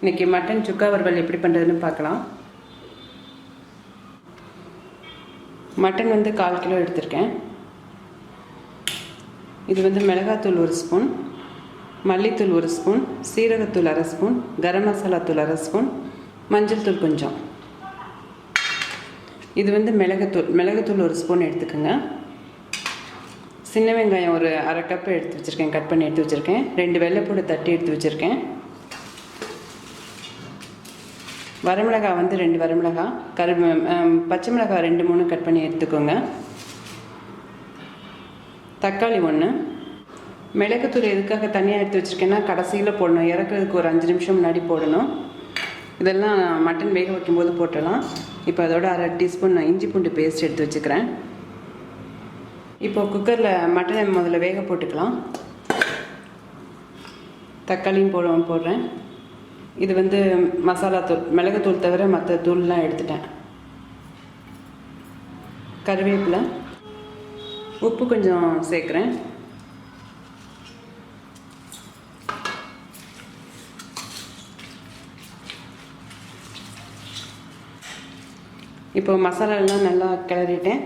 இன்றைக்கி மட்டன் சுக்கா வறுவல் எப்படி பண்ணுறதுன்னு பார்க்கலாம். மட்டன் வந்து கால் கிலோ எடுத்திருக்கேன். இது வந்து மிளகாத்தூள் ஒரு ஸ்பூன் மல்லித்தூள் ஒரு ஸ்பூன் சீரகத்தூள் அரை ஸ்பூன் கரம் மசாலா தூள் அரை ஸ்பூன் மஞ்சள் தூள் கொஞ்சம். இது வந்து மிளகுத்தூள் மிளகுத்தூள் ஒரு ஸ்பூன் எடுத்துக்கோங்க. சின்ன வெங்காயம் ஒரு அரை கப் எடுத்து வச்சுருக்கேன் கட் பண்ணி எடுத்து வச்சுருக்கேன். ரெண்டு வெள்ளைப்பூடை தட்டி எடுத்து வச்சுருக்கேன். வரமிளகாய் வந்து ரெண்டு வரமிளகாய் கரு பச்சை மிளகாய் ரெண்டு மூணு கட் பண்ணி எடுத்துக்கோங்க. தக்காளி ஒன்று மிளகுத்தூள் எதுக்காக தனியாக எடுத்து வச்சுருக்கேன்னா கடைசியில் போடணும். இறக்குறதுக்கு ஒரு அஞ்சு நிமிஷம் முன்னாடி போடணும். இதெல்லாம் மட்டன் வேக வைக்கும்போது போட்டலாம் இப்போ அதோட அரை டீஸ்பூன் நான் இஞ்சி பூண்டு பேஸ்ட் எடுத்து வச்சுக்கிறேன். இப்போ குக்கரில் மட்டனை முதல்ல வேக போட்டுக்கலாம். தக்காளியும் போட போடுறேன். இது வந்து மசாலா தூள் மிளகுத்தூள் தவிர மற்ற தூள்லாம் எடுத்துட்டேன். கருவேப்பிலை உப்பு கொஞ்சம் சேர்க்குறேன். இப்போ மசாலாலாம் நல்லா கிளறிட்டேன்.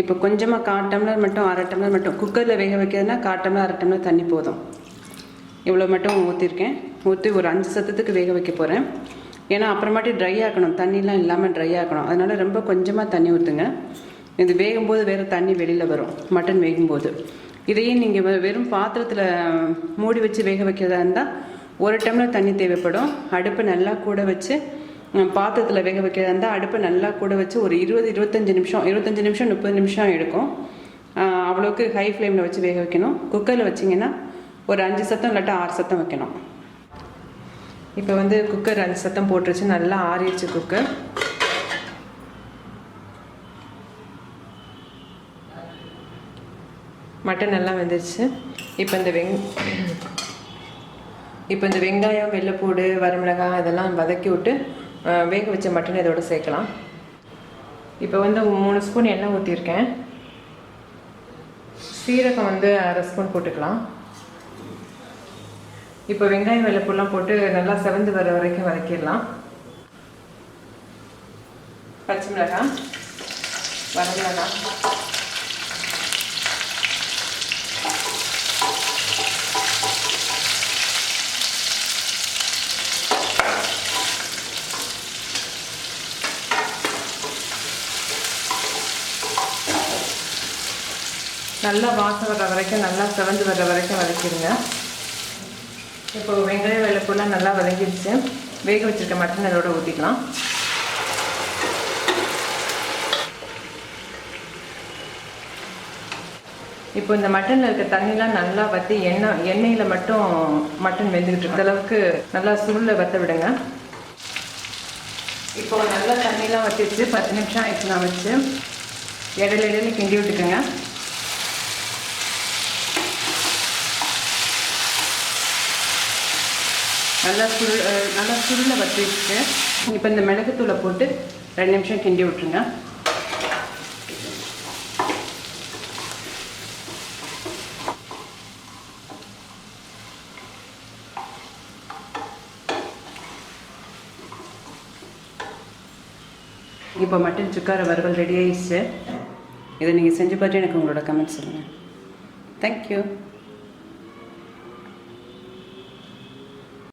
இப்போ கொஞ்சமாக கால் டம்ளர் மட்டும் அரை டம்ளர் மட்டும் குக்கரில் வேக வைக்கிறதுனா கால் டம்ளர் அரை டம்ளர் தண்ணி போதும். இவ்வளோ மட்டும் ஊற்றிருக்கேன் ஊற்றி ஒரு அஞ்சு சத்தத்துக்கு வேக வைக்க போகிறேன் ஏன்னா அப்புறமாட்டி ட்ரை ஆக்கணும். தண்ணிலாம் இல்லாமல் ட்ரை ஆக்கணும். அதனால் ரொம்ப கொஞ்சமாக தண்ணி ஊற்றுங்க இது வேகும்போது வேறு தண்ணி வெளியில் வரும். மட்டன் வேகும்போது. இதையே நீங்கள் வெறும் பாத்திரத்தில் மூடி வச்சு வேக வைக்கிறதா இருந்தால் ஒரு டம்ளர் தண்ணி தேவைப்படும். அடுப்பை நல்லா கூட வச்சு பாத்திரத்தில் வேக வைக்கிறதா இருந்தால் அடுப்பை நல்லா கூட வச்சு ஒரு இருபது இருபத்தஞ்சி நிமிஷம் இருபத்தஞ்சி நிமிஷம் முப்பது நிமிஷம் எடுக்கும். அவ்வளோக்கு ஹை ஃப்ளேமில் வச்சு வேக வைக்கணும். குக்கரில் வச்சிங்கன்னா ஒரு அஞ்சு சத்தம் இல்லாட்டா ஆறு சத்தம் வைக்கணும். இப்போ வந்து குக்கர் அஞ்சு சத்தம் போட்டுருச்சு நல்லா ஆறிடுச்சு குக்கர் மட்டன் எல்லாம் வெந்துருச்சு. இப்போ இந்த வெங் இப்போ இந்த வெங்காயம் வெள்ளைப்பூடு வரமிளகாய் இதெல்லாம் வதக்கி விட்டு வேக வச்ச மட்டன் இதோட சேர்க்கலாம். இப்போ வந்து மூணு ஸ்பூன் எண்ணெய் ஊற்றிருக்கேன் சீரகம் வந்து அரை ஸ்பூன் போட்டுக்கலாம். இப்போ வெங்காயம் வெள்ளைப்பூலாம் போட்டு நல்லா செவந்து வர வரைக்கும் வதக்கிடலாம். பச்சை மிளகாய் வரமிளகாய் நல்லா வாசம் வர்ற வரைக்கும் நல்லா செவந்து வர்ற வரைக்கும் வதக்கிடுங்க. இப்போ வெங்காயம் வெள்ளைப்பூலாம் நல்லா வதங்கிடுச்சு. வேக வச்சுருக்க மட்டன் அதோட ஊற்றிக்கலாம் இப்போ இந்த மட்டனில் இருக்க தண்ணிலாம் நல்லா வற்றி எண்ணெய் எண்ணெயில் மட்டும் மட்டன் வெந்துக்கிட்டு இருக்க அளவுக்கு நல்லா சுருளில் வற்ற விடுங்க. இப்போ நல்லா தண்ணிலாம் வற்றிச்சு பத்து நிமிஷம் ஆயிடுச்சு நான் வச்சு. இடையில இடையில கிண்டி விட்டுக்கோங்க. நல்லா சுரு நல்லா சுருளை வற்றிச்சு இப்போ இந்த மிளகுத்தூளை போட்டு ரெண்டு நிமிஷம் கிண்டி விட்ருங்க இப்போ மட்டன் சுக்கார வறுவல் ரெடி ஆயிடுச்சு. இதை நீங்கள் செஞ்சு பார்த்து எனக்கு உங்களோட கமெண்ட் சொல்லுங்கள் தேங்க்யூ